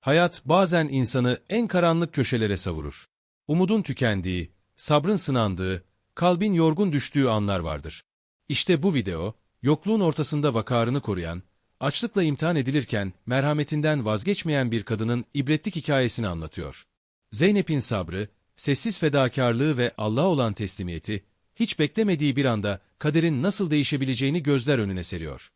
Hayat bazen insanı en karanlık köşelere savurur. Umudun tükendiği, sabrın sınandığı, kalbin yorgun düştüğü anlar vardır. İşte bu video, yokluğun ortasında vakarını koruyan, açlıkla imtihan edilirken merhametinden vazgeçmeyen bir kadının ibretlik hikayesini anlatıyor. Zeynep'in sabrı, sessiz fedakarlığı ve Allah'a olan teslimiyeti, hiç beklemediği bir anda kaderin nasıl değişebileceğini gözler önüne seriyor.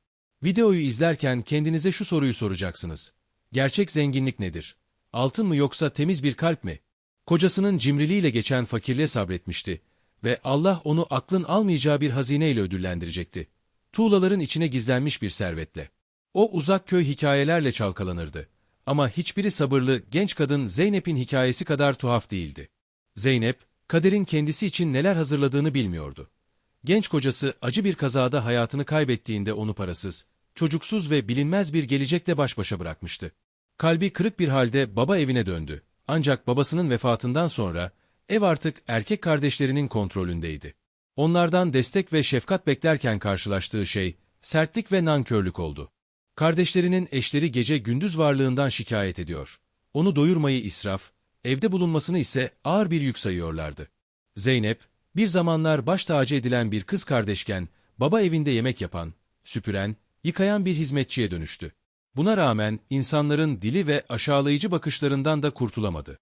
Videoyu izlerken kendinize şu soruyu soracaksınız. Gerçek zenginlik nedir? Altın mı yoksa temiz bir kalp mi? Kocasının cimriliğiyle geçen fakirliğe sabretmişti ve Allah onu aklın almayacağı bir hazineyle ödüllendirecekti. Tuğlaların içine gizlenmiş bir servetle. O uzak köy hikayelerle çalkalanırdı. Ama hiçbiri sabırlı genç kadın Zeynep'in hikayesi kadar tuhaf değildi. Zeynep, kaderin kendisi için neler hazırladığını bilmiyordu. Genç kocası acı bir kazada hayatını kaybettiğinde onu parasız, çocuksuz ve bilinmez bir gelecekle baş başa bırakmıştı. Kalbi kırık bir halde baba evine döndü. Ancak babasının vefatından sonra ev artık erkek kardeşlerinin kontrolündeydi. Onlardan destek ve şefkat beklerken karşılaştığı şey sertlik ve nankörlük oldu. Kardeşlerinin eşleri gece gündüz varlığından şikayet ediyor. Onu doyurmayı israf, evde bulunmasını ise ağır bir yük sayıyorlardı. Zeynep, bir zamanlar baş tacı edilen bir kız kardeşken, baba evinde yemek yapan, süpüren, yıkayan bir hizmetçiye dönüştü. Buna rağmen insanların dili ve aşağılayıcı bakışlarından da kurtulamadı.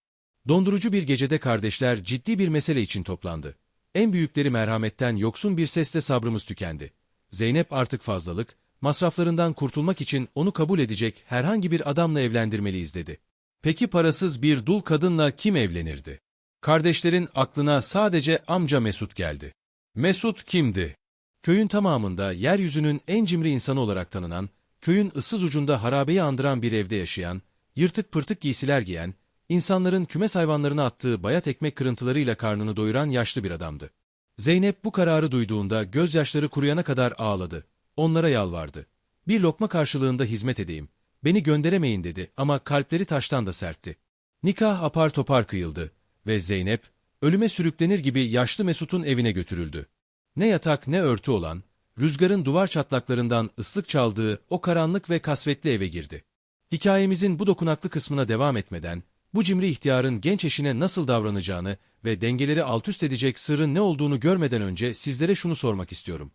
Dondurucu bir gecede kardeşler ciddi bir mesele için toplandı. En büyükleri merhametten yoksun bir sesle sabrımız tükendi. Zeynep artık fazlalık, masraflarından kurtulmak için onu kabul edecek herhangi bir adamla evlendirmeliyiz dedi. Peki parasız bir dul kadınla kim evlenirdi? Kardeşlerin aklına sadece amca Mesut geldi. Mesut kimdi? Köyün tamamında yeryüzünün en cimri insanı olarak tanınan, köyün ıssız ucunda harabeyi andıran bir evde yaşayan, yırtık pırtık giysiler giyen, insanların kümes hayvanlarına attığı bayat ekmek kırıntılarıyla karnını doyuran yaşlı bir adamdı. Zeynep bu kararı duyduğunda gözyaşları kuruyana kadar ağladı. Onlara yalvardı. Bir lokma karşılığında hizmet edeyim. Beni gönderemeyin dedi ama kalpleri taştan da sertti. Nikah apar topar kıyıldı ve Zeynep, ölüme sürüklenir gibi yaşlı Mesut'un evine götürüldü. Ne yatak ne örtü olan, rüzgarın duvar çatlaklarından ıslık çaldığı o karanlık ve kasvetli eve girdi. Hikayemizin bu dokunaklı kısmına devam etmeden, bu cimri ihtiyarın genç eşine nasıl davranacağını ve dengeleri altüst edecek sırrın ne olduğunu görmeden önce sizlere şunu sormak istiyorum.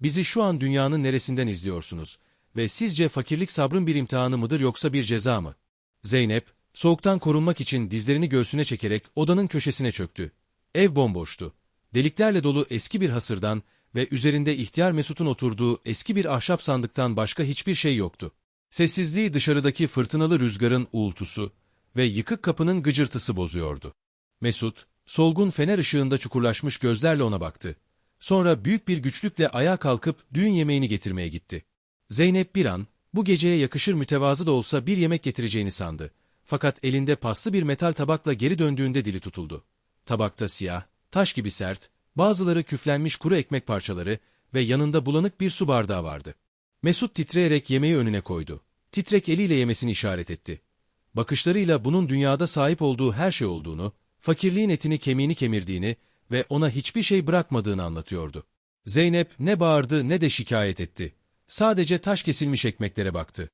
Bizi şu an dünyanın neresinden izliyorsunuz ve sizce fakirlik sabrın bir imtihanı mıdır yoksa bir ceza mı? Zeynep, soğuktan korunmak için dizlerini göğsüne çekerek odanın köşesine çöktü. Ev bomboştu. Deliklerle dolu eski bir hasırdan ve üzerinde ihtiyar Mesut'un oturduğu eski bir ahşap sandıktan başka hiçbir şey yoktu. Sessizliği dışarıdaki fırtınalı rüzgarın uğultusu ve yıkık kapının gıcırtısı bozuyordu. Mesut, solgun fener ışığında çukurlaşmış gözlerle ona baktı. Sonra büyük bir güçlükle ayağa kalkıp düğün yemeğini getirmeye gitti. Zeynep bir an, bu geceye yakışır mütevazı da olsa bir yemek getireceğini sandı. Fakat elinde paslı bir metal tabakla geri döndüğünde dili tutuldu. Tabakta siyah, taş gibi sert, bazıları küflenmiş kuru ekmek parçaları ve yanında bulanık bir su bardağı vardı. Mesut titreyerek yemeği önüne koydu. Titrek eliyle yemesini işaret etti. Bakışlarıyla bunun dünyada sahip olduğu her şey olduğunu, fakirliğin etini kemiğini kemirdiğini ve ona hiçbir şey bırakmadığını anlatıyordu. Zeynep ne bağırdı ne de şikayet etti. Sadece taş kesilmiş ekmeklere baktı.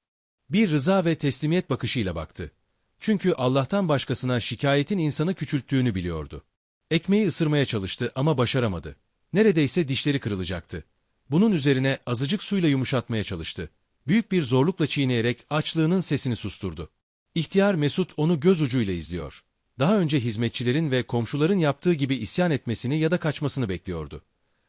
Bir rıza ve teslimiyet bakışıyla baktı. Çünkü Allah'tan başkasına şikayetin insanı küçülttüğünü biliyordu. Ekmeği ısırmaya çalıştı ama başaramadı. Neredeyse dişleri kırılacaktı. Bunun üzerine azıcık suyla yumuşatmaya çalıştı. Büyük bir zorlukla çiğneyerek açlığının sesini susturdu. İhtiyar Mesut onu göz ucuyla izliyor. Daha önce hizmetçilerin ve komşuların yaptığı gibi isyan etmesini ya da kaçmasını bekliyordu.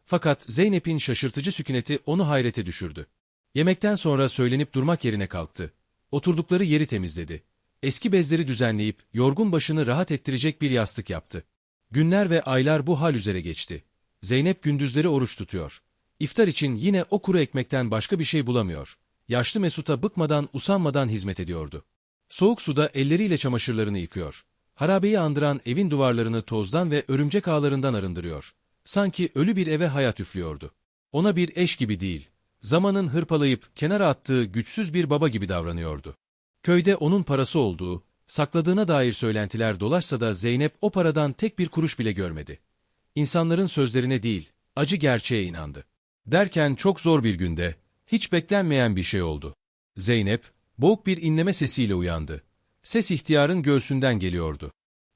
Fakat Zeynep'in şaşırtıcı sükuneti onu hayrete düşürdü. Yemekten sonra söylenip durmak yerine kalktı. Oturdukları yeri temizledi. Eski bezleri düzenleyip yorgun başını rahat ettirecek bir yastık yaptı. Günler ve aylar bu hal üzere geçti. Zeynep gündüzleri oruç tutuyor. İftar için yine o kuru ekmekten başka bir şey bulamıyor. Yaşlı Mesut'a bıkmadan, usanmadan hizmet ediyordu. Soğuk suda elleriyle çamaşırlarını yıkıyor. Harabeyi andıran evin duvarlarını tozdan ve örümcek ağlarından arındırıyor. Sanki ölü bir eve hayat üflüyordu. Ona bir eş gibi değil, zamanın hırpalayıp kenara attığı güçsüz bir baba gibi davranıyordu. Köyde onun parası olduğu, sakladığına dair söylentiler dolaşsa da Zeynep o paradan tek bir kuruş bile görmedi. İnsanların sözlerine değil, acı gerçeğe inandı. Derken çok zor bir günde, hiç beklenmeyen bir şey oldu. Zeynep, boğuk bir inleme sesiyle uyandı. Ses ihtiyarın göğsünden geliyordu.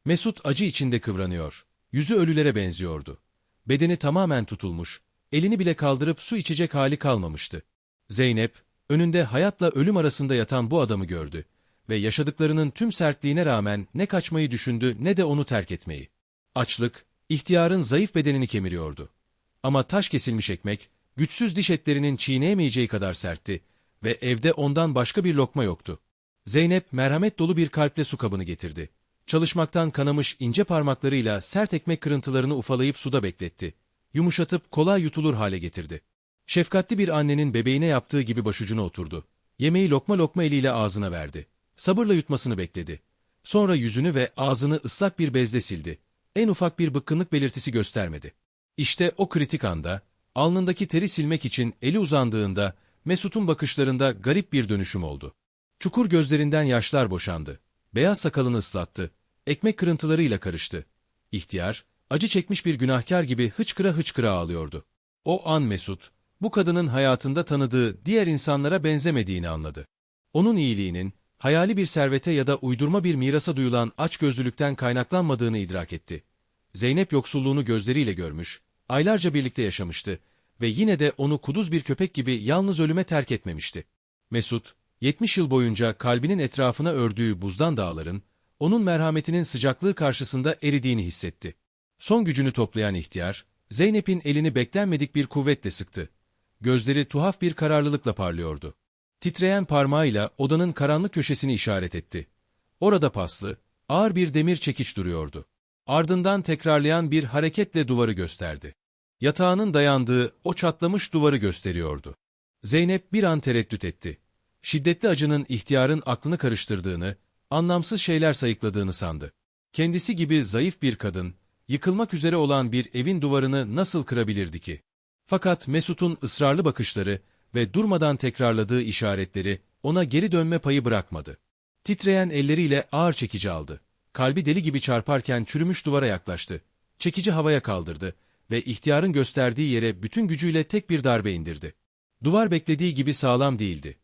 Mesut acı içinde kıvranıyor. Yüzü ölülere benziyordu. Bedeni tamamen tutulmuş, elini bile kaldırıp su içecek hali kalmamıştı. Zeynep, önünde hayatla ölüm arasında yatan bu adamı gördü ve yaşadıklarının tüm sertliğine rağmen ne kaçmayı düşündü ne de onu terk etmeyi. Açlık, ihtiyarın zayıf bedenini kemiriyordu. Ama taş kesilmiş ekmek, güçsüz diş etlerinin çiğneyemeyeceği kadar sertti ve evde ondan başka bir lokma yoktu. Zeynep merhamet dolu bir kalple su kabını getirdi. Çalışmaktan kanamış ince parmaklarıyla sert ekmek kırıntılarını ufalayıp suda bekletti. Yumuşatıp kolay yutulur hale getirdi. Şefkatli bir annenin bebeğine yaptığı gibi başucuna oturdu. Yemeği lokma lokma eliyle ağzına verdi. Sabırla yutmasını bekledi. Sonra yüzünü ve ağzını ıslak bir bezle sildi. En ufak bir bıkkınlık belirtisi göstermedi. İşte o kritik anda, alnındaki teri silmek için eli uzandığında, Mesut'un bakışlarında garip bir dönüşüm oldu. Çukur gözlerinden yaşlar boşandı. Beyaz sakalını ıslattı. Ekmek kırıntılarıyla karıştı. İhtiyar, acı çekmiş bir günahkar gibi hıçkıra hıçkıra ağlıyordu. O an Mesut, bu kadının hayatında tanıdığı diğer insanlara benzemediğini anladı. Onun iyiliğinin, hayali bir servete ya da uydurma bir mirasa duyulan açgözlülükten kaynaklanmadığını idrak etti. Zeynep yoksulluğunu gözleriyle görmüş, aylarca birlikte yaşamıştı ve yine de onu kuduz bir köpek gibi yalnız ölüme terk etmemişti. Mesut, 70 yıl boyunca kalbinin etrafına ördüğü buzdan dağların, onun merhametinin sıcaklığı karşısında eridiğini hissetti. Son gücünü toplayan ihtiyar, Zeynep'in elini beklenmedik bir kuvvetle sıktı. Gözleri tuhaf bir kararlılıkla parlıyordu. Titreyen parmağıyla odanın karanlık köşesini işaret etti. Orada paslı, ağır bir demir çekiç duruyordu. Ardından tekrarlayan bir hareketle duvarı gösterdi. Yatağının dayandığı o çatlamış duvarı gösteriyordu. Zeynep bir an tereddüt etti. Şiddetli acının ihtiyarın aklını karıştırdığını, anlamsız şeyler sayıkladığını sandı. Kendisi gibi zayıf bir kadın, yıkılmak üzere olan bir evin duvarını nasıl kırabilirdi ki? Fakat Mesut'un ısrarlı bakışları ve durmadan tekrarladığı işaretleri ona geri dönme payı bırakmadı. Titreyen elleriyle ağır çekici aldı. Kalbi deli gibi çarparken çürümüş duvara yaklaştı. Çekici havaya kaldırdı ve ihtiyarın gösterdiği yere bütün gücüyle tek bir darbe indirdi. Duvar beklediği gibi sağlam değildi.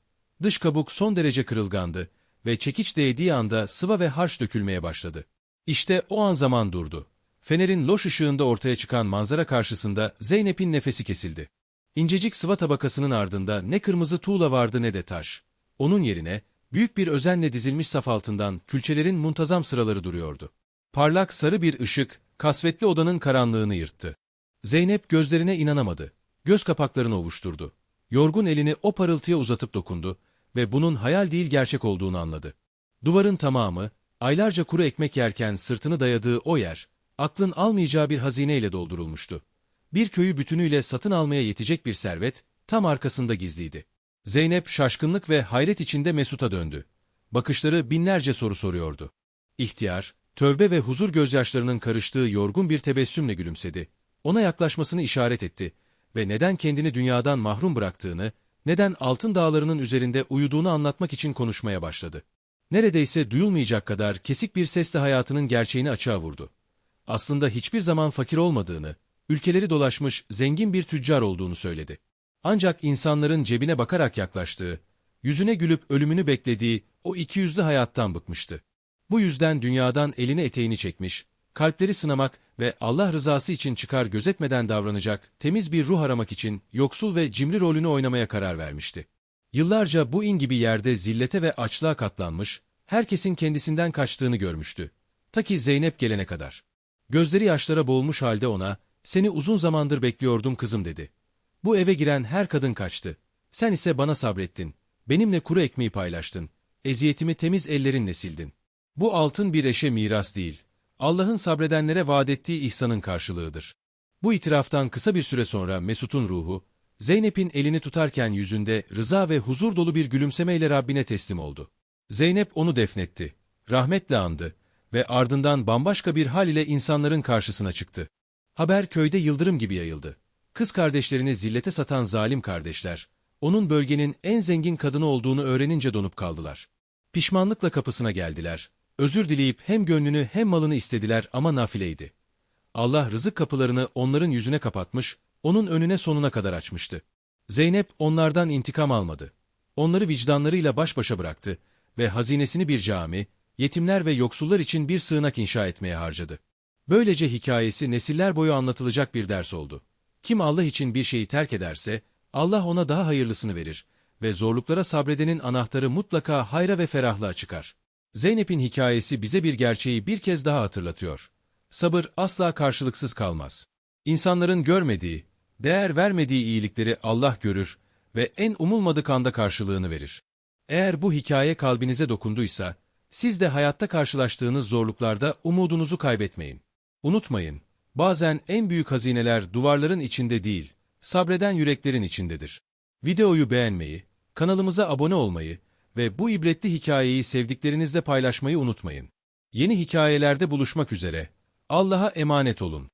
Dış kabuk son derece kırılgandı ve çekiç değdiği anda sıva ve harç dökülmeye başladı. İşte o an zaman durdu. Fenerin loş ışığında ortaya çıkan manzara karşısında Zeynep'in nefesi kesildi. İncecik sıva tabakasının ardında ne kırmızı tuğla vardı ne de taş. Onun yerine büyük bir özenle dizilmiş saf altından külçelerin muntazam sıraları duruyordu. Parlak sarı bir ışık kasvetli odanın karanlığını yırttı. Zeynep gözlerine inanamadı. Göz kapaklarını ovuşturdu. Yorgun elini o parıltıya uzatıp dokundu ve bunun hayal değil gerçek olduğunu anladı. Duvarın tamamı, aylarca kuru ekmek yerken sırtını dayadığı o yer, aklın almayacağı bir hazineyle doldurulmuştu. Bir köyü bütünüyle satın almaya yetecek bir servet, tam arkasında gizliydi. Zeynep şaşkınlık ve hayret içinde Mesut'a döndü. Bakışları binlerce soru soruyordu. İhtiyar, tövbe ve huzur gözyaşlarının karıştığı yorgun bir tebessümle gülümsedi. Ona yaklaşmasını işaret etti ve neden kendini dünyadan mahrum bıraktığını, neden altın dağlarının üzerinde uyuduğunu anlatmak için konuşmaya başladı. Neredeyse duyulmayacak kadar kesik bir sesle hayatının gerçeğini açığa vurdu. Aslında hiçbir zaman fakir olmadığını, ülkeleri dolaşmış zengin bir tüccar olduğunu söyledi. Ancak insanların cebine bakarak yaklaştığı, yüzüne gülüp ölümünü beklediği o ikiyüzlü hayattan bıkmıştı. Bu yüzden dünyadan elini eteğini çekmiş, kalpleri sınamak ve Allah rızası için çıkar gözetmeden davranacak, temiz bir ruh aramak için yoksul ve cimri rolünü oynamaya karar vermişti. Yıllarca bu in gibi yerde zillete ve açlığa katlanmış, herkesin kendisinden kaçtığını görmüştü. Ta ki Zeynep gelene kadar. Gözleri yaşlara boğulmuş halde ona, seni uzun zamandır bekliyordum kızım dedi. Bu eve giren her kadın kaçtı. Sen ise bana sabrettin. Benimle kuru ekmeği paylaştın. Eziyetimi temiz ellerinle sildin. Bu altın bir eşe miras değil. Allah'ın sabredenlere vaat ettiği ihsanın karşılığıdır. Bu itiraftan kısa bir süre sonra Mesut'un ruhu, Zeynep'in elini tutarken yüzünde rıza ve huzur dolu bir gülümsemeyle Rabbine teslim oldu. Zeynep onu defnetti, rahmetle andı ve ardından bambaşka bir hal ile insanların karşısına çıktı. Haber köyde yıldırım gibi yayıldı. Kız kardeşlerini zillete satan zalim kardeşler, onun bölgenin en zengin kadını olduğunu öğrenince donup kaldılar. Pişmanlıkla kapısına geldiler. Özür dileyip hem gönlünü hem malını istediler ama nafileydi. Allah rızık kapılarını onların yüzüne kapatmış, onun önüne sonuna kadar açmıştı. Zeynep onlardan intikam almadı. Onları vicdanlarıyla baş başa bıraktı ve hazinesini bir cami, yetimler ve yoksullar için bir sığınak inşa etmeye harcadı. Böylece hikayesi nesiller boyu anlatılacak bir ders oldu. Kim Allah için bir şeyi terk ederse, Allah ona daha hayırlısını verir ve zorluklara sabredenin anahtarı mutlaka hayra ve ferahlığa çıkar. Zeynep'in hikayesi bize bir gerçeği bir kez daha hatırlatıyor. Sabır asla karşılıksız kalmaz. İnsanların görmediği, değer vermediği iyilikleri Allah görür ve en umulmadık anda karşılığını verir. Eğer bu hikaye kalbinize dokunduysa, siz de hayatta karşılaştığınız zorluklarda umudunuzu kaybetmeyin. Unutmayın, bazen en büyük hazineler duvarların içinde değil, sabreden yüreklerin içindedir. Videoyu beğenmeyi, kanalımıza abone olmayı ve bu ibretli hikayeyi sevdiklerinizle paylaşmayı unutmayın. Yeni hikayelerde buluşmak üzere. Allah'a emanet olun.